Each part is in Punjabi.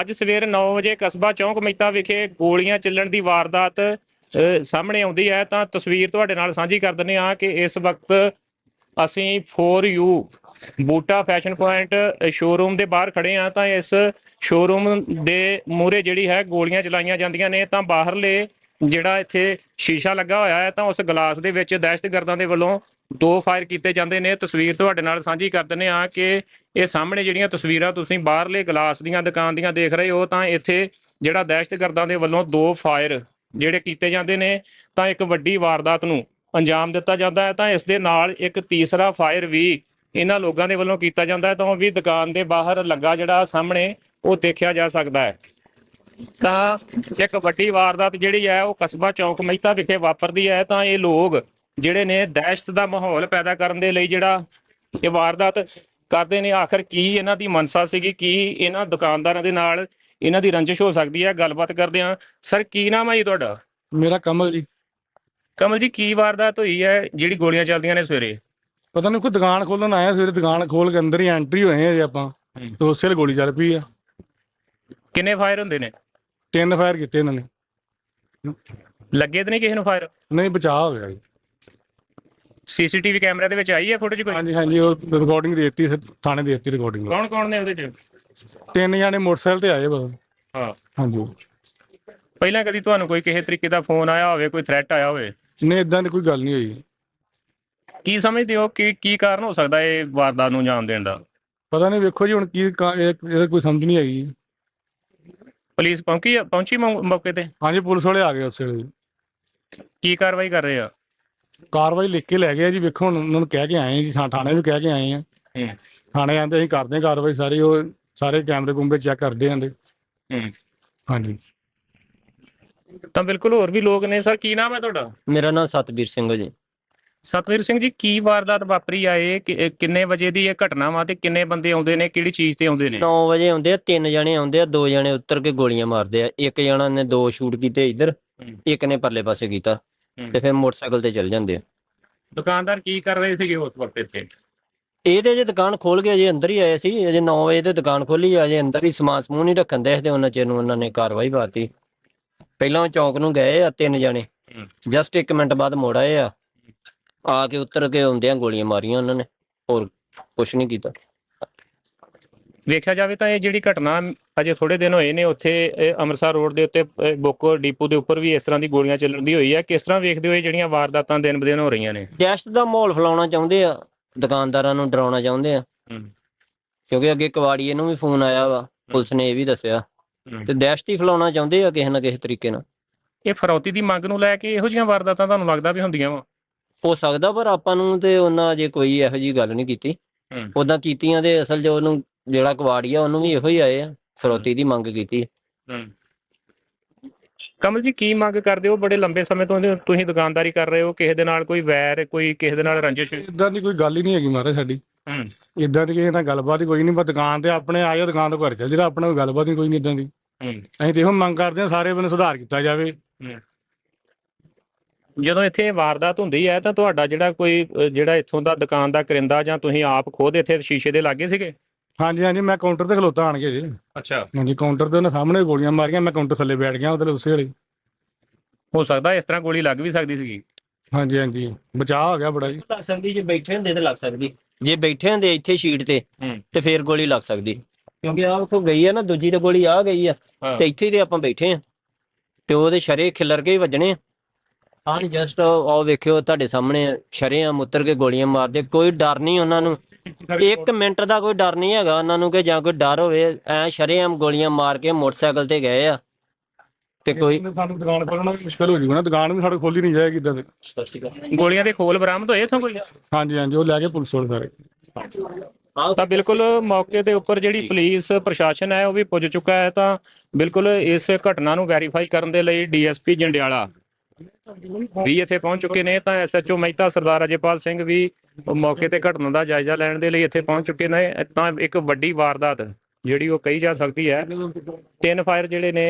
ਅੱਜ ਸਵੇਰ 9 ਵਜੇ ਕਸਬਾ ਚੌਂਕ ਮਹਿਤਾ ਵਿਖੇ ਗੋਲੀਆਂ ਚੱਲਣ ਦੀ ਵਾਰਦਾਤ ਸਾਹਮਣੇ ਆਉਂਦੀ ਹੈ। ਤਾਂ ਤਸਵੀਰ ਤੁਹਾਡੇ ਨਾਲ ਸਾਂਝੀ ਕਰ ਦਿੰਦੇ ਹਾਂ ਕਿ ਇਸ ਵਕਤ ਅਸੀਂ 4U ਬੂਟਾ ਫੈਸ਼ਨ ਪੁਆਇੰਟ ਸ਼ੋਰੂਮ ਦੇ ਬਾਹਰ ਖੜੇ ਆ ਤਾਂ ਇਸ ਸ਼ੋਰੂਮ ਦੇ ਮੂਹਰੇ ਜਿਹੜੀ ਹੈ ਗੋਲੀਆਂ ਚਲਾਈਆਂ ਜਾਂਦੀਆਂ ਨੇ। ਤਾਂ ਬਾਹਰਲੇ ਜਿਹੜਾ ਇੱਥੇ ਸ਼ੀਸ਼ਾ ਲੱਗਾ ਹੋਇਆ ਹੈ, ਤਾਂ ਉਸ ਗਲਾਸ ਦੇ ਵਿੱਚ ਦਹਿਸ਼ਤਗਰਦਾਂ ਦੇ ਵੱਲੋਂ ਦੋ ਫਾਇਰ ਕੀਤੇ ਜਾਂਦੇ ਨੇ। ਤਸਵੀਰ ਤੁਹਾਡੇ ਨਾਲ ਸਾਂਝੀ ਕਰ ਦਿੰਦੇ ਆ ਕਿ ਇਹ ਸਾਹਮਣੇ ਜਿਹੜੀਆਂ ਤਸਵੀਰਾਂ ਤੁਸੀਂ ਬਾਹਰਲੇ ਗਲਾਸ ਦੀਆਂ ਦੁਕਾਨ ਦੀਆਂ ਦੇਖ ਰਹੇ ਹੋ, ਤਾਂ ਇੱਥੇ ਜਿਹੜਾ ਦਹਿਸ਼ਤਗਰਦਾਂ ਦੇ ਵੱਲੋਂ ਦੋ ਫਾਇਰ ਜਿਹੜੇ ਕੀਤੇ ਜਾਂਦੇ ਨੇ, ਤਾਂ ਇੱਕ ਵੱਡੀ ਵਾਰਦਾਤ ਨੂੰ ਅੰਜਾਮ ਦਿੱਤਾ ਜਾਂਦਾ ਹੈ। ਤਾਂ ਇਸ ਦੇ ਨਾਲ ਇੱਕ ਤੀਸਰਾ ਫਾਇਰ ਵੀ ਇਹਨਾਂ ਲੋਕਾਂ ਦੇ ਵੱਲੋਂ ਕੀਤਾ ਜਾਂਦਾ ਹੈ, ਤਾਂ ਉਹ ਵੀ ਦੁਕਾਨ ਦੇ ਬਾਹਰ ਲੱਗਾ ਜਿਹੜਾ ਸਾਹਮਣੇ ਉਹ ਦੇਖਿਆ ਜਾ ਸਕਦਾ ਹੈ। ਤਾਂ ਇੱਕ ਵੱਡੀ ਵਾਰਦਾਤ ਜਿਹੜੀ ਹੈ ਉਹ ਕਸਬਾ ਚੌਂਕ ਮਹਿਤਾ ਵਿਖੇ ਵਾਪਰਦੀ ਹੈ ਤਾਂ ਇਹ ਲੋਕ ਜਿਹੜੇ ਨੇ ਦਹਿਸ਼ਤ ਦਾ ਮਾਹੌਲ ਪੈਦਾ ਕਰਨ ਦੇ ਲਈ ਜਿਹੜਾ ਇਹ ਵਾਰਦਾਤ ਕਰਦੇ ਨੇ। ਆਖਰ ਕੀ ਇਹਨਾਂ ਦੀ ਮਨਸਾ ਸੀਗੀ? ਕੀ ਇਹਨਾਂ ਦੁਕਾਨਦਾਰਾਂ ਦੇ ਨਾਲ ਇਹਨਾਂ ਦੀ ਰੰਜਿਸ਼ ਹੋ ਸਕਦੀ ਹੈ? ਗੱਲਬਾਤ ਕਰਦੇ ਹਾਂ। ਸਰ ਕੀ ਨਾਮ ਹੈ ਜੀ ਤੁਹਾਡਾ? ਮੇਰਾ ਕਮਲ ਜੀ। ਕਮਲ ਜੀ ਕੀ ਵਾਰਦਾਤ ਹੋਈ ਹੈ ਜਿਹੜੀ ਗੋਲੀਆਂ ਚੱਲਦੀਆਂ ਨੇ ਸਵੇਰੇ? ਪਤਾ ਨਹੀਂ ਕੋਈ ਦੁਕਾਨ ਖੋਲਣ ਆਇਆ ਸਵੇਰੇ ਦੁਕਾਨ ਖੋਲ ਕੇ ਅੰਦਰ ਹੀ ਐਂਟਰੀ ਹੋਏ ਆ ਜੀ ਆਪਾਂ। ਤੇ ਉਸੇ ਵੇਲੇ ਗੋਲੀ ਚੱਲ ਪਈ ਆ। ਕਿੰਨੇ ਫਾਇਰ ਹੁੰਦੇ ਨੇ? ਤਿੰਨ ਫਾਇਰ ਕੀਤੇ ਇਹਨਾਂ ਨੇ। ਲੱਗੇ ਤੇ ਨਹੀਂ ਕਿਸੇ ਨੂੰ ਫਾਇਰ ਨਹੀਂ ਬਚਾਅ ਹੋ ਗਿਆ ਜੀ। ਸੀਸੀਟੀਵੀ ਕੈਮਰੇ ਦੇ ਵਿੱਚ ਆਈ ਹੈ ਫੁਟੇਜ ਕੋਈ? ਹਾਂਜੀ ਹਾਂਜੀ ਉਹ ਰਿਕਾਰਡਿੰਗ ਦੇਤੀ ਥਾਣੇ ਦੇ ਦਿੱਤੀ ਰਿਕਾਰਡਿੰਗ ਕੌਣ ਕੌਣ ਨੇ ਉਹਦੇ ਚ? ਤਿੰਨ ਜਾਣੇ ਮੋਟਰਸਾਈਕਲ ਤੇ ਆਏ ਬਸ। ਹਾਂ। ਹਾਂਜੀ। ਪਹਿਲਾਂ ਕਦੀ ਤੁਹਾਨੂੰ ਕੋਈ ਕਿਸੇ ਤਰੀਕੇ ਦਾ ਫੋਨ ਆਇਆ ਹੋਵੇ ਕੋਈ ਥ੍ਰੈਟ ਆਇਆ ਹੋਵੇ? ਨਹੀਂ ਇਦਾਂ ਦੀ ਕੋਈ ਗੱਲ ਨਹੀਂ ਹੋਈ। ਕੀ ਸਮਝਦੇ ਹੋ ਕਿ ਕੀ ਕਾਰਨ ਹੋ ਸਕਦਾ ਇਹ ਵਾਰਦਾਤ ਨੂੰ ਅੰਜਾਮ ਦੇਣ ਦਾ? ਪਤਾ ਨਹੀਂ ਵੇਖੋ ਜੀ ਹੁਣ ਕੀ ਕਾ- ਇਹ- ਇਹਦਾ ਕੋਈ ਸਮਝ ਨਹੀਂ ਆਈ। ਪੁਲਿਸ ਪਹੁੰਚੀ ਪਹੁੰਚੀ ਮੌ- ਮੌਕੇ ਤੇ? ਹਾਂਜੀ ਪੁਲਿਸ ਵਾਲੇ ਆ ਗਏ ਉਸੇ ਵੇਲੇ। ਕੀ ਕਾਰਵਾਈ ਕਰ ਰਹੇ ਆ? ਕਾਰਵਾਈ ਲਿਖ ਕੇ ਲੈ ਗਏ ਆ ਜੀ ਵੇਖੋ ਹੁਣ ਉਹਨਾਂ ਨੂੰ ਕਹਿ ਕੇ ਆਏ ਆ ਜੀ ਥਾ- ਥਾਣੇ ਵੀ ਕਹਿ ਕੇ ਆਏ ਆ। ਥਾਣੇ ਆਂਦੇ ਅਸੀਂ ਕਰਦੇ ਹਾਂ ਕਾਰਵਾਈ ਸਾਰੀ ਉਹ ਸਾਰੇ ਕੈਮਰੇ ਕੁੰਬੇ ਚੈੱਕ ਕਰਦੇ ਆਂਦੇ ਹੂੰ। ਹਾਂਜੀ। ਤਾਂ ਬਿਲਕੁਲ ਹੋਰ ਵੀ ਲੋਕ ਨੇ ਸਰ ਕੀ ਨਾਮ ਹੈ ਤੁਹਾਡਾ? ਮੇਰਾ ਨਾਮ ਸਤਬੀਰ ਸਿੰਘ ਹੈ ਜੀ। ਸਤਵੀਰ ਸਿੰਘ ਜੀ ਕੀ ਵਾਰਦਾਤ ਵਾਪਰੀ ਆ? ਇਹ ਕਿ- ਇਹ ਕਿੰਨੇ ਵਜੇ ਦੀ ਇਹ ਘਟਨਾ ਵਾ ਤੇ ਕਿੰਨੇ ਬੰਦੇ ਆਉਂਦੇ ਨੇ? ਕਿਹੜੀ ਚੀਜ਼ ਤੇ ਆਉਂਦੇ ਨੇ? 9 ਵਜੇ ਆਉਂਦੇ ਆ ਤਿੰਨ ਜਣੇ ਆਉਂਦੇ ਆ ਦੋ ਜਣੇ ਉੱਤਰ ਕੇ ਗੋਲੀਆਂ ਮਾਰਦੇ ਆ। ਇੱਕ ਜਣਾ ਨੇ ਦੋ ਸ਼ੂਟ ਕੀਤੇ ਇੱਧਰ ਹੂੰ। ਇੱਕ ਨੇ ਪਰਲੇ ਪਾਸੇ ਕੀਤਾ ਹੂੰ। ਤੇ ਫਿਰ ਮੋਟਰਸਾਈਕਲ ਤੇ ਚੱਲ ਜਾਂਦੇ ਆ। ਦੁਕਾਨਦਾਰ ਕੀ ਕਰ ਰਹੇ ਸੀਗੇ ਉਸ ਵਕਤ ਇੱਥੇ? ਇਹਦੇ ਜੇ ਦੁਕਾਨ ਖੋਲ ਕੇ ਅਜੇ ਅੰਦਰ ਹੀ ਆਏ ਸੀ ਅਜੇ 9 ਵਜੇ ਤੇ ਦੁਕਾਨ ਖੋਲੀ ਅਜੇ ਅੰਦਰ ਹੀ ਸਮਾਨ ਸਮੂਹ ਨਹੀਂ ਰੱਖਣ ਦੇ ਤੇ ਉਹਨਾਂ ਚਿਰ ਨੂੰ ਉਹਨਾਂ ਨੇ ਕਾਰਵਾਈ ਪਾਤੀ ਪਹਿਲਾਂ ਉਹ ਚੌਂਕ ਨੂੰ ਗਏ ਆ ਤਿੰਨ ਜਣੇ। ਹੂੰ। ਜਸਟ 1 ਮਿੰਟ ਬਾਅਦ ਮੋੜ ਆਏ ਆ। ਆ ਕੇ ਉੱਤਰ ਕੇ ਆਉਂਦਿਆਂ ਗੋਲੀਆਂ ਮਾਰੀਆਂ ਉਹਨਾਂ ਨੇ ਹੋਰ ਕੁਝ ਨਹੀਂ ਕੀਤਾ। ਵੇਖਿਆ ਜਾਵੇ ਤਾਂ ਇਹ ਜਿਹੜੀ ਘਟਨਾ ਅਜੇ ਥੋੜੇ ਦਿਨ ਹੋਏ ਨੇ ਉੱਥੇ ਇਹ ਅੰਮ੍ਰਿਤਸਰ ਰੋਡ ਦੇ ਉੱਤੇ ਬੋਕੋ ਡੀਪੂ ਦੇ ਉੱਪਰ ਵੀ ਇਸ ਤਰ੍ਹਾਂ ਦੀ ਗੋਲੀਆਂ ਚੱਲਣ ਦੀ ਹੋਈ ਹੈ ਕਿਸ ਤਰ੍ਹਾਂ ਵੇਖਦੇ ਹੋ ਇਹ ਜਿਹੜੀਆਂ ਵਾਰਦਾਤਾਂ ਦਿਨ ਬ ਦਿਨ ਹੋ ਰਹੀਆਂ ਨੇ? ਦਹਿਸ਼ਤ ਦਾ ਮਾਹੌਲ ਫੈਲਾਉਣਾ ਚਾਹੁੰਦੇ ਆ ਦੁਕਾਨਦਾਰਾਂ ਨੂੰ ਡਰਾਉਣਾ ਚਾਹੁੰਦੇ ਆ। ਕਿਉਂਕਿ ਅੱਗੇ ਕਵਾੜੀਏ ਨੂੰ ਵੀ ਫੋਨ ਆਇਆ ਵਾ ਪੁਲਿਸ ਨੇ ਇਹ ਵੀ ਦੱਸਿਆ। ਤੇ ਦਹਿਸ਼ਤ ਹੀ ਫੈਲਾਉਣਾ ਚਾਹੁੰਦੇ ਆ ਕਿਸੇ ਨਾ ਕਿਸੇ ਤਰੀਕੇ ਨਾਲ। ਇਹ ਫਰੌਤੀ ਦੀ ਮੰਗ ਨੂੰ ਲੈ ਕੇ ਇਹੋ ਜਿਹੀਆਂ ਵਾਰਦਾਤਾਂ ਤੁਹਾਨੂੰ ਲੱਗਦਾ ਵੀ ਹੁੰਦੀਆਂ ਵਾ? ਹੋ ਸਕਦਾ ਪਰ ਆਪਾਂ ਨੂੰ ਤੇ ਉਹਨਾਂ ਅਜੇ ਕੋਈ ਇਹੋ ਜੀ ਗੱਲ ਨਹੀਂ ਕੀਤੀ। ਹੂੰ। ਉਦਾਂ ਕੀਤੀਆਂ ਦੇ ਅਸਲ ਜੋ ਉਹਨੂੰ ਜਿਹੜਾ ਕਵਾੜੀਆ ਉਹਨੂੰ ਵੀ ਇਹੋ ਹੀ ਆਏ ਆ ਫਰੋਤੀ ਦੀ ਮੰਗ ਕੀਤੀ। ਕਮਲ ਜੀ ਕੀ ਮੰਗ ਕਰਦੇ ਹੋ? ਬੜੇ ਲੰਬੇ ਸਮੇਂ ਤੋਂ ਤੁਸੀਂ ਦੁਕਾਨਦਾਰੀ ਕਰ ਰਹੇ ਹੋ ਕਿਸੇ ਦੇ ਨਾਲ ਕੋਈ ਵੈਰ ਕੋਈ ਕਿਸੇ ਦੇ ਨਾਲ ਰੰਜਿਸ਼? ਇਦਾਂ ਦੀ ਕੋਈ ਗੱਲ ਹੀ ਨਹੀਂ ਹੈਗੀ ਮਹਾਰਾਜ ਸਾਡੀ। ਹੂੰ। ਇਦਾਂ ਦੀ ਕਿਸੇ ਨਾਲ ਗੱਲਬਾਤ ਹੀ ਕੋਈ ਨਹੀਂ ਬਸ ਦੁਕਾਨ ਤੇ ਆਪਣੇ ਆਏ ਦੁਕਾਨ ਤੋਂ ਘਰ ਚੱਲ ਜਿਹੜਾ ਆਪਣਾ ਕੋਈ ਗੱਲਬਾਤ ਹੀ ਕੋਈ ਨਹੀਂ ਇਦਾਂ ਦੀ। ਹੂੰ। ਅਸੀਂ ਤੇ ਇਹੋ ਮੰਗ ਕਰਦੇ ਹਾਂ ਸਾਰੇ ਬੰਦੇ ਸੁਧਾਰ ਕੀਤਾ ਜਾਵੇ। ਜਦੋਂ ਇੱਥੇ ਵਾਰਦਾਤ ਹੁੰਦੀ ਹੈ ਤਾਂ ਤੁਹਾਡਾ ਜਿਹੜਾ ਕੋਈ ਅ, ਜਿਹੜਾ ਇੱਥੋਂ ਦਾ ਦੁਕਾਨ ਦਾ ਕਰਿੰਦਾ ਜਾਂ ਤੁਸੀਂ ਆਪ ਖੁਦ ਇੱਥੇ ਸ਼ੀਸ਼ੇ ਦੇ ਲਾਗੇ ਸੀਗੇ? ਹਾਂਜੀ ਹਾਂਜੀ ਮੈਂ ਕਾਊਂਟਰ ਤੇ ਖਲੋਤਾ ਆਣ ਕੇ ਜੀ। ਅੱਛਾ। ਹਾਂਜੀ ਕਾਊਂਟਰ ਤੇ ਉਹਨਾਂ ਸਾਹਮਣੇ ਗੋਲੀਆਂ ਮਾਰੀਆਂ ਮੈਂ ਕਾਊਂਟਰ ਥੱਲੇ ਬੈਠ ਗਿਆ ਉਹਦੇ ਉਸੇ ਵੇਲੇ। ਹੋ ਸਕਦਾ ਇਸ ਤਰ੍ਹਾਂ ਗੋਲੀ ਲੱਗ ਵੀ ਸਕਦੀ ਸੀਗੀ। ਹਾਂਜੀ ਹਾਂਜੀ ਬਚਾਅ ਹੋ ਗਿਆ ਬੜਾ ਜੀ। ਲੱਗ ਸਕਦੀ ਜੇ ਬੈਠੇ ਹੁੰਦੇ ਤੇ ਲੱਗ ਸਕਦੀ। ਜੇ ਬੈਠੇ ਹੁੰਦੇ ਇੱਥੇ ਸ਼ੀਟ ਤੇ। ਤੇ ਫੇਰ ਗੋਲੀ ਲੱਗ ਸਕਦੀ। ਕਿਉਂਕਿ ਆਹ ਵੇਖੋ ਗਈ ਆ ਨਾ ਦੂਜੀ ਤੇ ਗੋਲੀ ਆ ਗਈ ਆ। ਹਾਂ। ਤੇ ਇੱਥੇ ਹੀ ਤੇ ਆਪਾਂ ਬੈਠੇ ਆ। ਤੇ ਉਹਦੇ ਸ਼ਰੇ ਖਿਲਰ ਕੇ ਹੀ ਵੱਜਣੇ ਆ। ਹਾਂ ਜਸਟ ਆਹ ਵੇਖਿਓ ਤੁਹਾਡੇ ਸਾਹਮਣੇ ਸ਼ਰੇਆਮ ਉਤਰ ਕੇ ਗੋਲੀਆਂ ਮਾਰਦੇ। ਕੋਈ ਡਰ ਨਹੀਂ ਉਹਨਾਂ ਨੂੰ। ਇੱਕ ਮਿੰਟ ਦਾ ਕੋਈ ਡਰ ਨਹੀਂ ਹੈਗਾ ਉਹਨਾਂ ਨੂੰ ਕਿ ਜਾਂ ਕੋਈ ਡਰ ਹੋਵੇ ਐ ਸ਼ਰੇਆਮ ਗੋਲੀਆਂ ਮਾਰ ਕੇ ਮੋਟਰਸਾਈਕਲ ਤੇ ਗਏ ਆ। ਤੇ ਕੋਈ ਸਾਨੂੰ ਦੁਕਾਨ ਖੋਲਣਾ ਵੀ ਮੁਸ਼ਕਲ ਹੋ ਜੂਗਾ ਨਾ ਦੁਕਾਨ ਵੀ ਸਾਡੇ ਖੋਲੀ ਨਹੀਂ ਜਾਏਗੀ ਇਦਾਂ ਦੇ ਗੋਲੀਆਂ ਦੇ ਖੋਲ ਬਰਾਮਦ ਹੋਏ ਇਥੋਂ ਕੋਈ? ਹਾਂਜੀ ਹਾਂਜੀ ਉਹ ਲੈ ਕੇ ਪੁਲਿਸ ਵਾਲੇ ਸਾਰੇ। ਤਾਂ ਬਿਲਕੁਲ ਮੌਕੇ ਦੇ ਉੱਪਰ ਜਿਹੜੀ ਪੁਲਿਸ ਪ੍ਰਸ਼ਾਸਨ ਹੈ ਉਹ ਵੀ ਪੁੱਜ ਚੁੱਕਾ ਹੈ ਤਾਂ ਬਿਲਕੁਲ ਇਸ ਘਟਨਾ ਨੂੰ ਵੈਰੀਫਾਈ ਕਰਨ ਦੇ ਲਈ ਡੀਐਸਪੀ ਜੰਡਿਆਲਾ ਵੀ ਇੱਥੇ ਪਹੁੰਚ ਚੁੱਕੇ ਨੇ, ਤਾਂ ਐਸਐਚਓ ਮਹਿਤਾ ਸਰਦਾਰ ਅਜੇਪਾਲ ਸਿੰਘ ਵੀ ਮੌਕੇ ਤੇ ਘਟਨਾ ਦਾ ਜਾਇਜ਼ਾ ਲੈਣ ਦੇ ਲਈ ਇੱਥੇ ਪਹੁੰਚ ਚੁੱਕੇ ਨੇ। ਤਾਂ ਇੱਕ ਵੱਡੀ ਵਾਰਦਾਤ ਜਿਹੜੀ ਉਹ ਕਹੀ ਜਾ ਸਕਦੀ ਹੈ। ਤਿੰਨ ਫਾਇਰ ਜਿਹੜੇ ਨੇ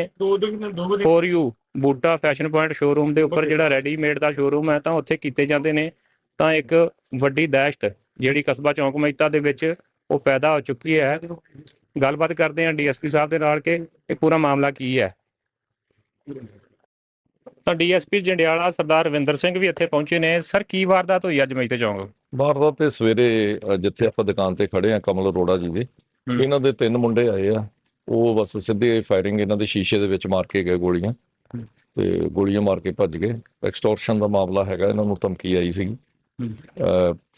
4U ਬੂਟਾ ਫੈਸ਼ਨ ਪੁਆਇੰਟ ਸ਼ੋਰੂਮ ਦੇ ਉੱਪਰ ਜਿਹੜਾ ਰੈਡੀਮੇਡ ਦਾ ਸ਼ੋਰੂਮ ਹੈ, ਤਾਂ ਉੱਥੇ ਕੀਤੇ ਜਾਂਦੇ ਨੇ। ਤਾਂ ਇੱਕ ਵੱਡੀ ਦਹਿਸ਼ਤ ਜਿਹੜੀ ਕਸਬਾ ਚੌਂਕ ਮਹਿਤਾ ਦੇ ਵਿੱਚ ਉਹ ਪੈਦਾ ਹੋ ਚੁੱਕੀ ਹੈ। ਗੱਲਬਾਤ ਕਰਦੇ ਹਾਂ ਡੀਐਸਪੀ ਸਾਹਿਬ ਦੇ ਨਾਲ ਕਿ ਇਹ ਪੂਰਾ ਮਾਮਲਾ ਕੀ ਹੈ। ਤਾਂ ਡੀਐਸਪੀ ਜੰਡਿਆਲਾ ਸਰਦਾਰ ਰਵਿੰਦਰ ਸਿੰਘ ਵੀ ਇੱਥੇ ਪਹੁੰਚੇ ਨੇ। ਸਰ ਕੀ ਵਾਰਦਾਤ ਹੋਈ ਅੱਜ ਮਜੀਤੇ ਚੌਂਕ? ਵਾਰਦਾਤ ਤੇ ਸਵੇਰੇ ਅ, ਜਿੱਥੇ ਆਪਾਂ ਦੁਕਾਨ ਤੇ ਖੜੇ ਆ ਕਮਲ ਅਰੋੜਾ ਜੀ ਦੇ। ਇਹਨਾਂ ਦੇ ਤਿੰਨ ਮੁੰਡੇ ਆਏ ਆ। ਉਹ ਬਸ ਸਿੱਧੇ ਫਾਇਰਿੰਗ ਇਹਨਾਂ ਦੇ ਸ਼ੀਸ਼ੇ ਦੇ ਵਿੱਚ ਮਾਰ ਕੇ ਗਏ ਗੋਲੀਆਂ। ਤੇ ਗੋਲੀਆਂ ਮਾਰ ਕੇ ਭੱਜ ਗਏ। ਐਕਸਟੋਰਸ਼ਨ ਦਾ ਮਾਮਲਾ ਹੈਗਾ ਇਹਨਾਂ ਨੂੰ ਧਮਕੀ ਆਈ ਸੀ।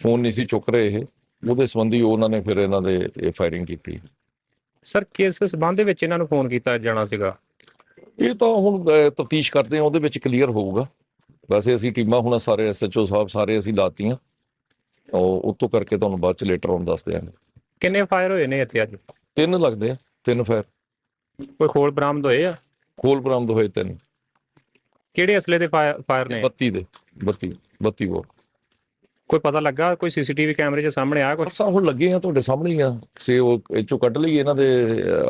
ਫੋਨ ਨਹੀਂ ਸੀ ਚੁੱਕ ਰਹੇ ਇਹ। ਉਹਦੇ ਸੰਬੰਧੀ ਉਹਨਾਂ ਨੇ ਫਿਰ ਇਹਨਾਂ ਦੇ ਫਾਇਰਿੰਗ ਕੀਤੀ। ਸਰ ਕਿਸ ਸਬੰਧ ਦੇ ਵਿੱਚ ਇਹਨਾਂ ਨੂੰ ਫੋਨ ਕੀਤਾ ਜਾਣਾ ਸੀਗਾ? ਇਹ ਤਾਂ ਹੁਣ ਤਫਤੀਸ਼ ਕਰਦੇ ਆ ਉਹਦੇ ਵਿੱਚ ਕਲੀਅਰ ਹੋਊਗਾ। ਵੈਸੇ ਅਸੀਂ ਟੀਮਾਂ ਹੁਣ ਸਾਰੇ ਐਸਐਚਓ ਸਾਹਿਬ ਸਾਰੇ ਅਸੀਂ ਲਾਤੀਆਂ। ਉਹ ਉਤੋਂ ਕਰਕੇ ਤੁਹਾਨੂੰ ਬਾਅਦ ਚ ਲੇਟਰ ਔਨ ਦੱਸ ਦਿਆਂਗੇ। ਕਿੰਨੇ ਫਾਇਰ ਹੋਏ ਨੇ ਇੱਥੇ ਅੱਜ? ਤਿੰਨ ਲੱਗਦੇ ਆ ਤਿੰਨ ਫਾਇਰ ਕੋਈ ਖੋਲ ਬਰਾਮਦ ਹੋਏ ਆ? ਖੋਲ ਬਰਾਮਦ ਹੋਏ ਤਿੰਨ। ਕਿਹੜੇ ਅਸਲੇ ਦੇ ਫਾਇਰ ਨੇ? 32 ਦੇ 32 32 ਬੋਰ ਕੋਈ ਪਤਾ ਲੱਗਾ? ਕੋਈ ਸੀਸੀਟੀਵੀ ਕੈਮਰੇ 'ਚ ਸਾਹਮਣੇ ਆਇਆ ਅਸਾਂ ਹੁਣ ਲੱਗੇ ਆ ਤੁਹਾਡੇ ਸਾਹਮਣੇ ਹੀ ਆ। ਸੇ ਉਹ ਇਹ ਚੋਂ ਕੱਢ ਲਈ ਇਹਨਾਂ ਦੇ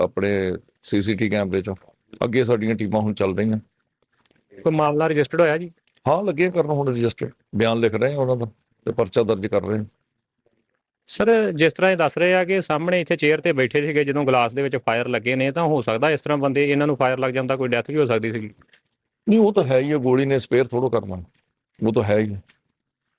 ਆਪਣੇ ਸੀਸੀਟੀ ਕੈਮਰੇ ਚੋਂ। ਅੱਗੇ ਸਾਡੀਆਂ ਟੀਮਾਂ ਹੁਣ ਚੱਲ ਰਹੀਆਂ। ਕੋਈ ਮਾਮਲਾ ਰਜਿਸਟਰਡ ਹੋਇਆ ਜੀ? ਹਾਂ ਲੱਗੇ ਕਰਨ ਹੁਣ ਰਜਿਸਟਰ। ਬਿਆਨ ਲਿਖ ਰਹੇ ਆ ਉਹਨਾਂ ਦਾ ਤੇ ਪਰਚਾ ਦਰਜ ਕਰ ਰਹੇ ਆ। ਸਰ ਜਿਸ ਤਰ੍ਹਾਂ ਇਹ ਦੱਸ ਰਹੇ ਆ ਕਿ ਸਾਹਮਣੇ ਇੱਥੇ ਚੇਅਰ ਤੇ ਬੈਠੇ ਸੀਗੇ ਜਦੋਂ ਗਲਾਸ ਦੇ ਵਿੱਚ ਫਾਇਰ ਲੱਗੇ ਨੇ ਤਾਂ ਹੋ ਸਕਦਾ ਇਸ ਤਰ੍ਹਾਂ ਬੰਦੇ ਇਹਨਾਂ ਨੂੰ ਫਾਇਰ ਲੱਗ ਜਾਂਦਾ ਕੋਈ ਡੈਥ ਵੀ ਹੋ ਸਕਦੀ ਸੀਗੀ। ਨਹੀਂ ਉਹ ਤਾਂ ਹੈ ਹੀ ਆ ਗੋਲੀ ਨੇ ਸਪੇਅਰ ਥੋੜੋ ਕਰਨਾ। ਉਹ ਤਾਂ ਹੈ ਹੀ ਆ।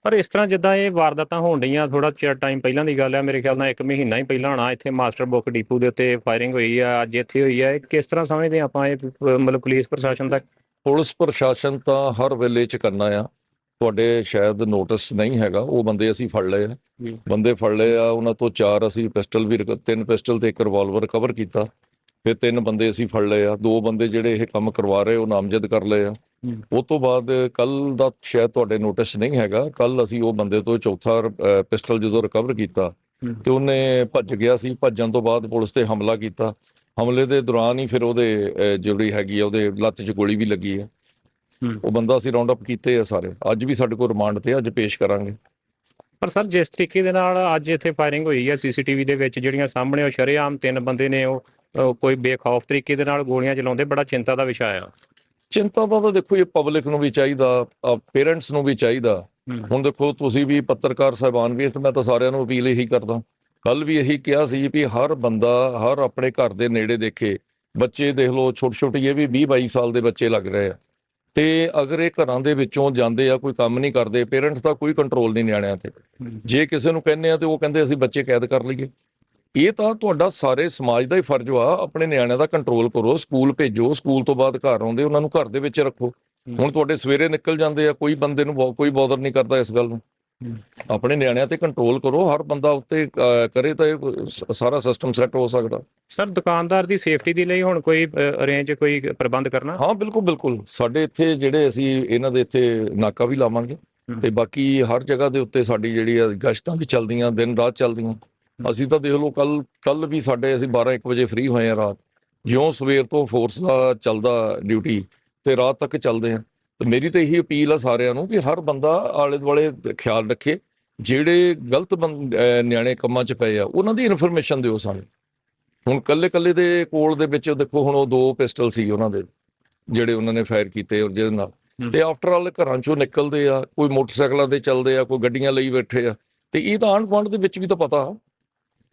ਪਰ ਇਸ ਤਰ੍ਹਾਂ ਜਿੱਦਾਂ ਇਹ ਵਾਰਦਾਤਾਂ ਹੋਣ ਡਈਆਂ ਥੋੜਾ ਚਿਰ ਟਾਈਮ ਪਹਿਲਾਂ ਦੀ ਗੱਲ ਹੈ ਮੇਰੇ ਖਿਆਲ ਨਾਲ ਇੱਕ ਮਹੀਨਾ ਹੀ ਪਹਿਲਾਂ ਹੋਣਾ ਇੱਥੇ ਮਾਸਟਰ ਬੁੱਕ ਡਿਪੂ ਦੇ ਉੱਤੇ ਫਾਇਰਿੰਗ ਹੋਈ ਆ ਅੱਜ ਇੱਥੇ ਹੋਈ ਆ ਕਿਸ ਤਰ੍ਹਾਂ ਸਮਝਦੇ ਆਪਾਂ ਇਹ ਮਤਲਬ ਪੁਲਿਸ ਪ੍ਰਸ਼ਾਸਨ ਦਾ ਪੁਲਿਸ ਪ੍ਰਸ਼ਾਸਨ ਤਾਂ ਹਰ ਵੇਲੇ ਚ ਕਰਨਾ ਆ ਤੁਹਾਡੇ ਸ਼ਾਇਦ ਨੋਟਿਸ ਨਹੀਂ ਹੈਗਾ ਉਹ ਬੰਦੇ ਅਸੀਂ ਫੜ ਲਏ ਆ। ਬੰਦੇ ਫੜ ਲਏ ਆ ਉਹਨਾਂ ਤੋਂ ਚਾਰ ਅਸੀਂ ਪਿਸਟਲ ਵੀ ਤਿੰਨ ਪਿਸਟਲ ਤੇ ਇੱਕ ਰਿਵਾਲਵਰ ਕਵਰ ਕੀਤਾ। ਫਿਰ ਤਿੰਨ ਬੰਦੇ ਅਸੀਂ ਫੜ ਲਏ ਆ ਦੋ ਬੰਦੇ ਜਿਹੜੇ ਇਹ ਕੰਮ ਕਰਵਾ ਰਹੇ ਉਹ ਨਾਮਜ਼ਦ ਕਰ ਲਏ ਆ। ਉਹ ਤੋਂ ਬਾਅਦ ਕੱਲ ਦਾ ਸ਼ਾਇਦ ਤੁਹਾਡੇ ਨੋਟਿਸ ਨਹੀਂ ਹੈਗਾ ਕੱਲ ਅਸੀਂ ਉਹ ਬੰਦੇ ਤੋਂ ਚੌਥਾ ਪਿਸਟਲ ਜਦੋਂ ਰਿਕਵਰ ਕੀਤਾ। ਤੇ ਉਹਨੇ ਭੱਜ ਗਿਆ ਸੀ ਭੱਜਣ ਤੋਂ ਬਾਅਦ ਪੁਲਿਸ ਤੇ ਹਮਲਾ ਕੀਤਾ ਹਮਲੇ ਦੇ ਦੌਰਾਨ ਹੀ ਫਿਰ ਉਹਦੇ ਜਿਹੜੀ ਹੈਗੀ ਆ ਉਹਦੇ ਲੱਤ 'ਚ ਗੋਲੀ ਵੀ ਲੱਗੀ ਆ। ਉਹ ਬੰਦਾ ਅਸੀਂ ਰਾਉਂਡ ਅਪ ਕੀਤੇ ਆ ਸਾਰੇ ਅੱਜ ਵੀ ਸਾਡੇ ਕੋਲ ਰਿਮਾਂਡ ਤੇ ਅੱਜ ਪੇਸ਼ ਕਰਾਂਗੇ ਪਰ ਸਰ ਜਿਸ ਤਰੀਕੇ ਦੇ ਨਾਲ ਅੱਜ ਇੱਥੇ ਫਾਇਰਿੰਗ ਹੋਈ ਹੈ ਸੀਸੀਟੀਵੀ ਦੇ ਵਿੱਚ ਜਿਹੜੀਆਂ ਸਾਹਮਣੇ ਉਹ ਸ਼ਰੇਆਮ ਤਿੰਨ ਬੰਦੇ ਨੇ ਉਹ ਕੋਈ ਬੇਖੌਫ ਤਰੀਕੇ ਦੇ ਨਾਲ ਗੋਲੀਆਂ ਚਲਾਉਂਦੇ ਬੜਾ ਚਿੰਤਾ ਦਾ ਵਿਸ਼ਾ ਆ। ਚਿੰਤਾ ਦਾ ਤਾਂ ਦੇਖੋ ਇਹ ਪਬਲਿਕ ਨੂੰ ਵੀ ਚਾਹੀਦਾ ਪੇਰੈਂਟਸ ਨੂੰ ਵੀ ਚਾਹੀਦਾ। ਹੁਣ ਦੇਖੋ ਤੁਸੀਂ ਵੀ ਪੱਤਰਕਾਰ ਸਾਹਿਬਾਨ ਵੀ ਤੇ ਮੈਂ ਤਾਂ ਸਾਰਿਆਂ ਨੂੰ ਅਪੀਲ ਇਹੀ ਕਰਦਾ। ਕੱਲ ਵੀ ਇਹੀ ਕਿਹਾ ਸੀ ਵੀ ਹਰ ਬੰਦਾ ਹਰ ਆਪਣੇ ਘਰ ਦੇ ਨੇੜੇ ਦੇਖੇ। ਬੱਚੇ ਦੇਖ ਲਓ ਛੋਟੇ ਛੋਟੇ ਇਹ ਵੀ 20 22 ਸਾਲ ਦੇ ਬੱਚੇ ਲੱਗ ਰਹੇ ਆ। ਤੇ ਅਗਰ ਇਹ ਘਰਾਂ ਦੇ ਵਿੱਚੋਂ ਜਾਂਦੇ ਆ ਕੋਈ ਕੰਮ ਨਹੀਂ ਕਰਦੇ ਪੇਰੈਂਟਸ ਦਾ ਕੋਈ ਕੰਟਰੋਲ ਨਹੀਂ ਨਿਆਣਿਆਂ ਤੇ। ਜੇ ਕਿਸੇ ਨੂੰ ਕਹਿੰਦੇ ਆ ਤੇ ਉਹ ਕਹਿੰਦੇ ਅਸੀਂ ਬੱਚੇ ਕੈਦ ਕਰ ਲਈਏ। ਇਹ ਤਾਂ ਤੁਹਾਡਾ ਸਾਰੇ ਸਮਾਜ ਦਾ ਹੀ ਫਰਜ਼ ਵਾ ਆਪਣੇ ਨਿਆਣਿਆਂ ਦਾ ਕੰਟਰੋਲ ਕਰੋ ਸਕੂਲ ਭੇਜੋ ਸਕੂਲ ਤੋਂ ਬਾਅਦ ਘਰ ਆਉਂਦੇ ਉਹਨਾਂ ਨੂੰ ਘਰ ਦੇ ਵਿੱਚ ਰੱਖੋ। ਹੁਣ ਤੁਹਾਡੇ ਸਵੇਰੇ ਨਿਕਲ ਜਾਂਦੇ ਆ ਕੋਈ ਬੰਦੇ ਨੂੰ ਕੋਈ ਬੋਦਰ ਨਹੀਂ ਕਰਦਾ ਇਸ ਗੱਲ ਨੂੰ। ਆਪਣੇ ਨਿਆਣਿਆਂ ਤੇ ਕੰਟਰੋਲ ਕਰੋ ਹਰ ਬੰਦਾ ਉੱਤੇ ਕਰੇ ਤਾਂ ਇਹ ਸਾਰਾ ਸਿਸਟਮ ਸੈੱਟ ਹੋ ਸਕਦਾ। ਸਰ ਦੁਕਾਨਦਾਰ ਦੀ ਸੇਫਟੀ ਦੇ ਲਈ ਹੁਣ ਕੋਈ ਅਰੇਂਜ ਕੋਈ ਪ੍ਰਬੰਧ ਕਰਨਾ? ਹਾਂ ਬਿਲਕੁਲ ਬਿਲਕੁਲ। ਸਾਡੇ ਇੱਥੇ ਜਿਹੜੇ ਅਸੀਂ ਇਹਨਾਂ ਦੇ ਇੱਥੇ ਨਾਕਾ ਵੀ ਲਾਵਾਂਗੇ। ਤੇ ਬਾਕੀ ਹਰ ਜਗ੍ਹਾ ਦੇ ਉੱਤੇ ਸਾਡੀ ਜਿਹੜੀ ਆ ਗਸ਼ਤਾਂ ਵੀ ਚੱਲਦੀਆਂ ਦਿਨ ਰਾਤ ਚੱਲਦੀਆਂ। ਅਸੀਂ ਤਾਂ ਦੇਖ ਲਓ ਕੱਲ ਕੱਲ ਵੀ ਸਾਡੇ ਅਸੀਂ 12 1 ਵਜੇ ਫ੍ਰੀ ਹੋਏ ਆ ਰਾਤ। ਜਿਉਂ ਸਵੇਰ ਤੋਂ ਫੋਰਸ ਦਾ ਚੱਲਦਾ ਡਿਊਟੀ ਤੇ ਰਾਤ ਤੱਕ ਚੱਲਦੇ ਆ ਤੇ ਮੇਰੀ ਤਾਂ ਇਹੀ ਅਪੀਲ ਆ ਸਾਰਿਆਂ ਨੂੰ ਕਿ ਹਰ ਬੰਦਾ ਆਲੇ ਦੁਆਲੇ ਖਿਆਲ ਰੱਖੇ ਜਿਹੜੇ ਗਲਤ ਨਿਆਣੇ ਕੰਮਾਂ 'ਚ ਪਏ ਆ ਉਹਨਾਂ ਦੀ ਇਨਫੋਰਮੇਸ਼ਨ ਦਿਓ ਸਾਨੂੰ। ਹੁਣ ਕੱਲੇ ਕੱਲੇ ਦੇ ਕੋਲ ਦੇ ਵਿੱਚ ਦੇਖੋ ਹੁਣ ਉਹ ਦੋ ਪਿਸਟਲ ਸੀ ਉਹਨਾਂ ਦੇ ਜਿਹੜੇ ਉਹਨਾਂ ਨੇ ਫਾਇਰ ਕੀਤੇ ਔਰ ਜਿਹਦੇ ਨਾਲ। ਤੇ ਆਫਟਰ ਆਲ ਘਰਾਂ ਚੋਂ ਨਿਕਲਦੇ ਆ ਕੋਈ ਮੋਟਰਸਾਈਕਲਾਂ ਤੇ ਚੱਲਦੇ ਆ ਕੋਈ ਗੱਡੀਆਂ ਲਈ ਬੈਠੇ ਆ। ਤੇ ਇਹ ਤਾਂ ਆਂਢ ਗੁਆਂਢ ਦੇ ਵਿੱਚ ਵੀ ਤਾਂ ਪਤਾ।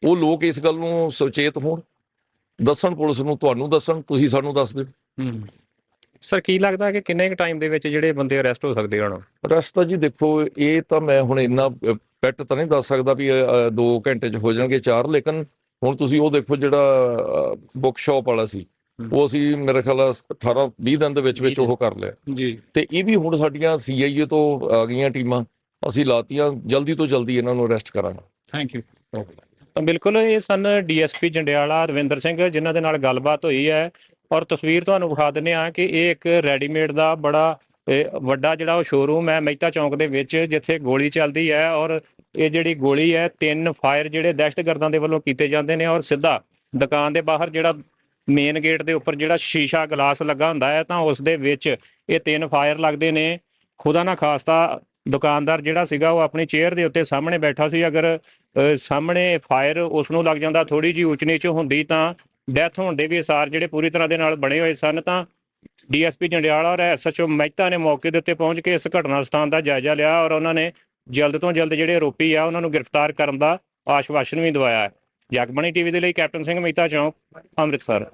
ਉਹ ਲੋਕ ਇਸ ਗੱਲ ਨੂੰ ਸੁਚੇਤ ਹੋਣ। ਦੱਸਣ ਪੁਲਿਸ ਨੂੰ ਤੁਹਾਨੂੰ ਦੱਸਣ ਤੁਸੀਂ ਸਾਨੂੰ ਦੱਸ ਦਿਓ। ਸਰ ਕੀ ਲੱਗਦਾ ਕਿ ਕਿੰਨੇ ਕੁ ਟਾਈਮ ਦੇ ਵਿੱਚ ਜਿਹੜੇ ਬੰਦੇ ਅਰੈਸਟ ਹੋ ਸਕਦੇ ਹੁਣ? ਰਸਤਾ ਜੀ ਦੇਖੋ ਇਹ ਤਾਂ ਮੈਂ ਹੁਣ ਇੰਨਾ ਪੈਟ ਤਾਂ ਨਹੀਂ ਦੱਸ ਸਕਦਾ ਵੀ 2 ਘੰਟੇ ਚ ਹੋ ਜਾਣਗੇ ਚਾਰ ਲੇਕਿਨ ਹੁਣ ਤੁਸੀਂ ਉਹ ਦੇਖੋ ਜਿਹੜਾ ਬੁੱਕ ਸ਼ਾਪ ਵਾਲਾ ਸੀ। ਉਹ ਅਸੀਂ ਮੇਰੇ ਖਿਆਲ ਨਾਲ 18 20 ਦਿਨ ਦੇ ਵਿੱਚ ਵਿੱਚ ਉਹ ਕਰ ਲਿਆ। ਜੀ। ਤੇ ਇਹ ਵੀ ਹੁਣ ਸਾਡੀਆਂ ਸੀਆਈਏ ਤੋਂ ਆ ਗਈਆਂ ਟੀਮਾਂ ਅਸੀਂ ਲਾਤੀਆਂ ਜਲਦੀ ਤੋਂ ਜਲਦੀ ਇਹਨਾਂ ਨੂੰ ਅਰੈਸਟ ਕਰਾਂਗੇ। ਥੈਂਕ ਯੂ ਤਾਂ ਬਿਲਕੁਲ ਇਹ ਸਨ ਡੀਐਸਪੀ ਜੰਡਿਆਲਾ ਰਵਿੰਦਰ ਸਿੰਘ, ਜਿਨ੍ਹਾਂ ਦੇ ਨਾਲ ਗੱਲਬਾਤ ਹੋਈ ਹੈ। ਔਰ ਤਸਵੀਰ ਤੁਹਾਨੂੰ ਵਿਖਾ ਦਿੰਦੇ ਆ ਕਿ ਇਹ ਇੱਕ ਰੈਡੀਮੇਡ ਦਾ ਬੜਾ ਵੱਡਾ ਜਿਹੜਾ ਉਹ ਸ਼ੋਰੂਮ ਹੈ ਮਹਿਤਾ ਚੌਂਕ ਦੇ ਵਿੱਚ, ਜਿੱਥੇ ਗੋਲੀ ਚੱਲਦੀ ਹੈ। ਔਰ ਇਹ ਜਿਹੜੀ ਗੋਲੀ ਹੈ, ਤਿੰਨ ਫਾਇਰ ਜਿਹੜੇ ਦਹਿਸ਼ਤਗਰਦਾਂ ਦੇ ਵੱਲੋਂ ਕੀਤੇ ਜਾਂਦੇ ਨੇ। ਔਰ ਸਿੱਧਾ ਦੁਕਾਨ ਦੇ ਬਾਹਰ ਜਿਹੜਾ ਮੇਨ ਗੇਟ ਦੇ ਉੱਪਰ ਜਿਹੜਾ ਸ਼ੀਸ਼ਾ ਗਲਾਸ ਲੱਗਾ ਹੁੰਦਾ ਹੈ, ਤਾਂ ਉਸ ਦੇ ਵਿੱਚ ਇਹ ਤਿੰਨ ਫਾਇਰ ਲੱਗਦੇ ਨੇ। ਖੁਦਾ ਨਾ ਖਾਸਤਾ ਦੁਕਾਨਦਾਰ ਜਿਹੜਾ ਸੀਗਾ ਉਹ ਆਪਣੀ ਚੇਅਰ ਦੇ ਉੱਤੇ ਸਾਹਮਣੇ ਬੈਠਾ ਸੀ। ਅਗਰ ਸਾਹਮਣੇ ਫਾਇਰ ਉਸ ਨੂੰ ਲੱਗ ਜਾਂਦਾ ਥੋੜੀ ਜੀ ਉੱਚ ਨੀਚ ਹੁੰਦੀ ਤਾਂ ਡੈਥ ਹੋਣ ਦੇ ਵੀ ਅਸਾਰ ਜਿਹੜੇ ਪੂਰੀ ਤਰ੍ਹਾਂ ਦੇ ਨਾਲ ਬਣੇ ਹੋਏ ਸਨ ਤਾਂ ਡੀਐਸਪੀ ਜੰਡਿਆਲਾ ਔਰ ਐਸਐਚਓ ਮਹਿਤਾ ਨੇ ਮੌਕੇ ਦੇ ਉੱਤੇ ਪਹੁੰਚ ਕੇ ਇਸ ਘਟਨਾ ਸਥਾਨ ਦਾ ਜਾਇਜ਼ਾ ਲਿਆ ਔਰ ਉਹਨਾਂ ਨੇ ਜਲਦ ਤੋਂ ਜਲਦ ਜਿਹੜੇ ਆਰੋਪੀ ਆ ਉਹਨਾਂ ਨੂੰ ਗ੍ਰਿਫਤਾਰ ਕਰਨ ਦਾ ਆਸ਼ਵਾਸਨ ਵੀ ਦਵਾਇਆ ਹੈ। ਜਗਬਾਣੀ ਟੀਵੀ ਦੇ ਲਈ ਕੈਪਟਨ ਸਿੰਘ ਮਹਿਤਾ ਚੌਂਕ, ਅੰਮ੍ਰਿਤਸਰ।